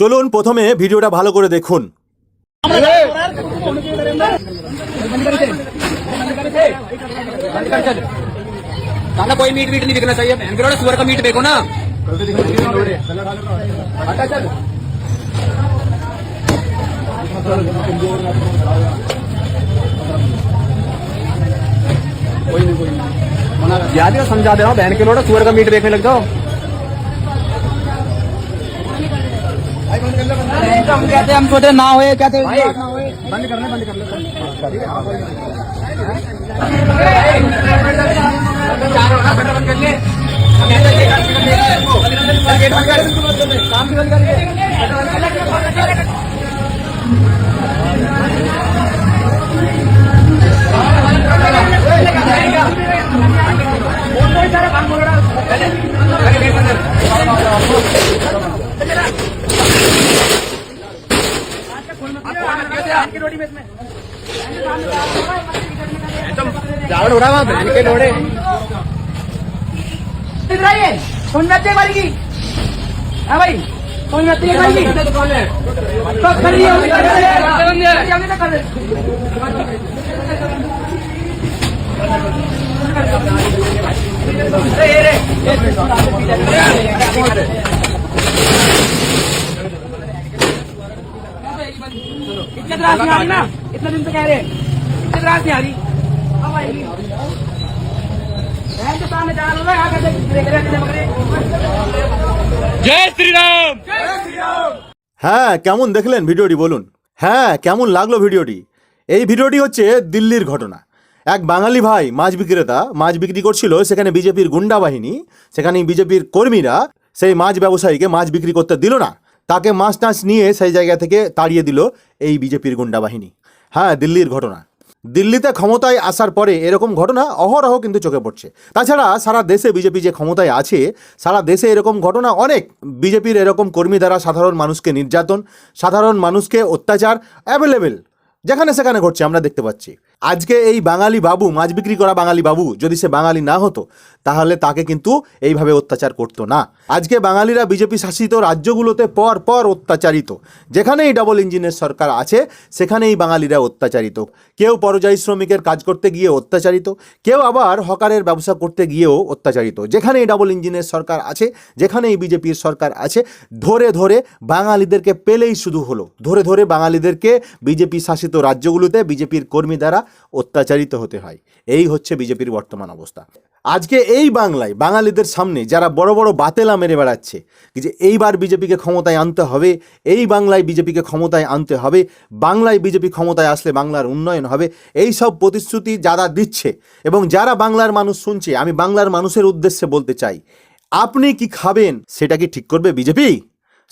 চলুন প্রথমে ভিডিওটা ভালো করে দেখুন काका कोई मीट वीट नहीं बिकना चाहिए बहन के लोड़े सुअर का मीट बेको ना याद है समझा दे रहा हूँ बहन के लोड़े सुअर का मीट बेचने लग जाओ हम कहते हम छोटे ना हुए कहते बंद कर बंद कर ले। काम भी बंद कर जावड़ उड़ा वहाँ बहन के लोड़े दिख रही है की हाँ भाई तो कर रही रही इतना दिन से कह रहे इज़्ज़त राज नहीं आ रही জয় শ্রীরাম! হ্যাঁ কেমন দেখলেন ভিডিওটি বলুন? হ্যাঁ কেমন লাগল ভিডিওটি? এই ভিডিওটি হচ্ছে দিল্লির ঘটনা। এক বাঙালি ভাই মাছ বিক্রেতা মাছ বিক্রি করছিল, সেখানে বিজেপির গুন্ডা বাহিনী, সেখানে বিজেপির কর্মীরা সেই মাছ ব্যবসায়ীকে মাছ বিক্রি করতে দিল না। তাকে মাছ টাছ নিয়ে সেই জায়গা থেকে তাড়িয়ে দিল এই বিজেপির গুন্ডা বাহিনী। হ্যাঁ দিল্লির ঘটনা। দিল্লিতে ক্ষমতায় আসার পরে এরকম ঘটনা অহরহ কিন্তু চোখে পড়ছে। তাছাড়া সারা দেশে বিজেপি যে ক্ষমতায় আছে, সারা দেশে এরকম ঘটনা অনেক। বিজেপির এরকম কর্মী দ্বারা সাধারণ মানুষকে নির্যাতন, সাধারণ মানুষকে অত্যাচার অ্যাভেলেবেল যেখানে সেখানে ঘটছে, আমরা দেখতে পাচ্ছি। আজকে এই বাঙালি বাবু, মাছ বিক্রি করা বাঙালি বাবু যদি সে বাঙালি না হতো, তাহলে তাকে কিন্তু এইভাবে অত্যাচার করতো না। আজকে বাঙালিরা বিজেপি শাসিত রাজ্যগুলোতে পর পর অত্যাচারিত। যেখানেই ডাবল ইঞ্জিনের সরকার আছে, সেখানেই বাঙালিরা অত্যাচারিত। কেউ পরযায়ী শ্রমিকের কাজ করতে গিয়ে অত্যাচারিত, কেউ আবার হকারের ব্যবসা করতে গিয়েও অত্যাচারিত। যেখানেই ডাবল ইঞ্জিনের সরকার আছে, যেখানেই বিজেপির সরকার আছে, ধরে ধরে বাঙালিদেরকে পেলেই শুধু হলো। ধরে ধরে বাঙালিদেরকে বিজেপি শাসিত রাজ্যগুলোতে বিজেপির কর্মী দ্বারা অত্যাচারিত হতে হয়। এই হচ্ছে বিজেপির বর্তমান অবস্থা। আজকে এই বাংলায় বাঙালিদের সামনে যারা বড় বড় বাতেলা মেরে বেড়াচ্ছে, যে এইবার বিজেপিকে ক্ষমতায় আনতে হবে, এই বাংলায় বিজেপিকে ক্ষমতায় আনতে হবে, বাংলায় বিজেপি ক্ষমতায় আসলে বাংলার উন্নয়ন হবে, এই সব প্রতিশ্রুতি যারা দিচ্ছে এবং যারা বাংলার মানুষ শুনছে, আমি বাংলার মানুষের উদ্দেশ্যে বলতে চাই, আপনি কি খাবেন, সেটা কি ঠিক করবে বিজেপি?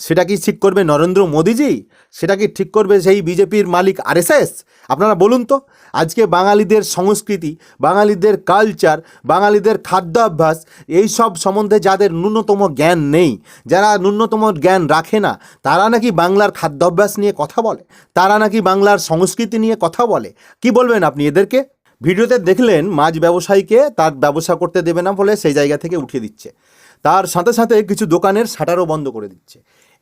সেটা কি ঠিক করবে নরেন্দ্র মোদীজি? সেটা কি ঠিক করবে সেই বিজেপির মালিক আরএসএস? আপনারা বলুন তো, আজকে বাঙালিদের সংস্কৃতি, বাঙালিদের কালচার বাঙালিদের খাদ্যাভ্যাস এই সব সম্বন্ধে যাদের ন্যূনতম জ্ঞান নেই, যারা ন্যূনতম জ্ঞান রাখে না, তারা নাকি বাংলার খাদ্যাভ্যাস নিয়ে কথা বলে? তারা নাকি বাংলার সংস্কৃতি নিয়ে কথা বলে? কি বলবেন আপনি এদেরকে? ভিডিওতে দেখলেন মাছ ব্যবসায়ীকে তার ব্যবসা করতে দেবে না বলে সেই জায়গা থেকে উঠিয়ে দিচ্ছে। তার সাথে সাথে কিছু দোকানের শাটারও বন্ধ করে দিচ্ছে।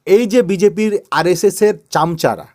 এই যে বিজেপির আরএসএসের চামচারা,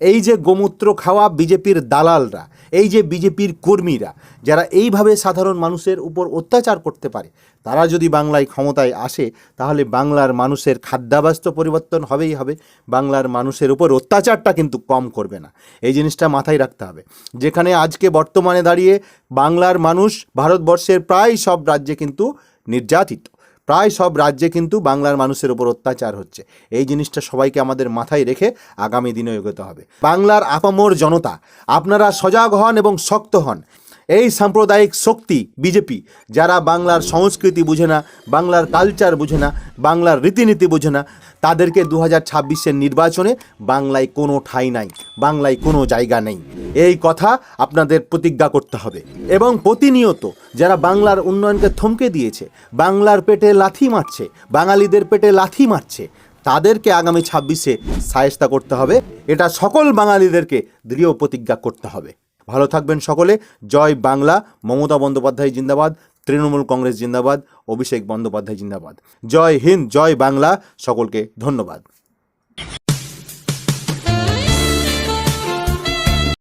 এই যে গোমূত্র খাওয়া বিজেপির দালালরা, এই যে বিজেপির কর্মীরা, যারা এইভাবে সাধারণ মানুষের উপর অত্যাচার করতে পারে, তারা যদি বাংলায় ক্ষমতায় আসে, তাহলে বাংলার মানুষের খাদ্যাভ্যাস তো পরিবর্তন হবেই হবে। বাংলার মানুষের উপর অত্যাচারটা কিন্তু কম করবে না। এই জিনিসটা মাথায় রাখতে হবে। যেখানে আজকে বর্তমানে দাঁড়িয়ে বাংলার মানুষ ভারতবর্ষের প্রায় সব রাজ্যে কিন্তু নির্যাতিত। প্রায় সব রাজ্যে কিন্তু বাংলার মানুষের ওপর অত্যাচার হচ্ছে। এই জিনিসটা সবাইকে আমাদের মাথায় রেখে আগামী দিনে এগোতে হবে। বাংলার আপামর জনতা, আপনারা সজাগ হন এবং শক্ত হন। এই সাম্প্রদায়িক শক্তি বিজেপি, যারা বাংলার সংস্কৃতি বুঝে না, বাংলার কালচার বুঝে না, বাংলার রীতিনীতি বুঝে না, তাদেরকে দু হাজার ছাব্বিশের নির্বাচনে বাংলায় কোনো ঠাঁই নাই, বাংলায় কোনো জায়গা নেই। এই কথা আপনাদের প্রতিজ্ঞা করতে হবে। এবং প্রতিনিয়ত যারা বাংলার উন্নয়নকে থমকে দিয়েছে, বাংলার পেটে লাথি মারছে, বাঙালিদের পেটে লাথি মারছে, তাদেরকে আগামী ছাব্বিশে সায়স্তা করতে হবে। এটা সকল বাঙালিদেরকে দৃঢ় প্রতিজ্ঞা করতে হবে। ভালো থাকবেন সকলে। জয় বাংলা। মমতা বন্দ্যোপাধ্যায় জিন্দাবাদ। তৃণমূল কংগ্রেস জিন্দাবাদ। অভিষেক বন্দ্যোপাধ্যায় জিন্দাবাদ। জয় হিন্দ, জয় বাংলা। সকলকে ধন্যবাদ।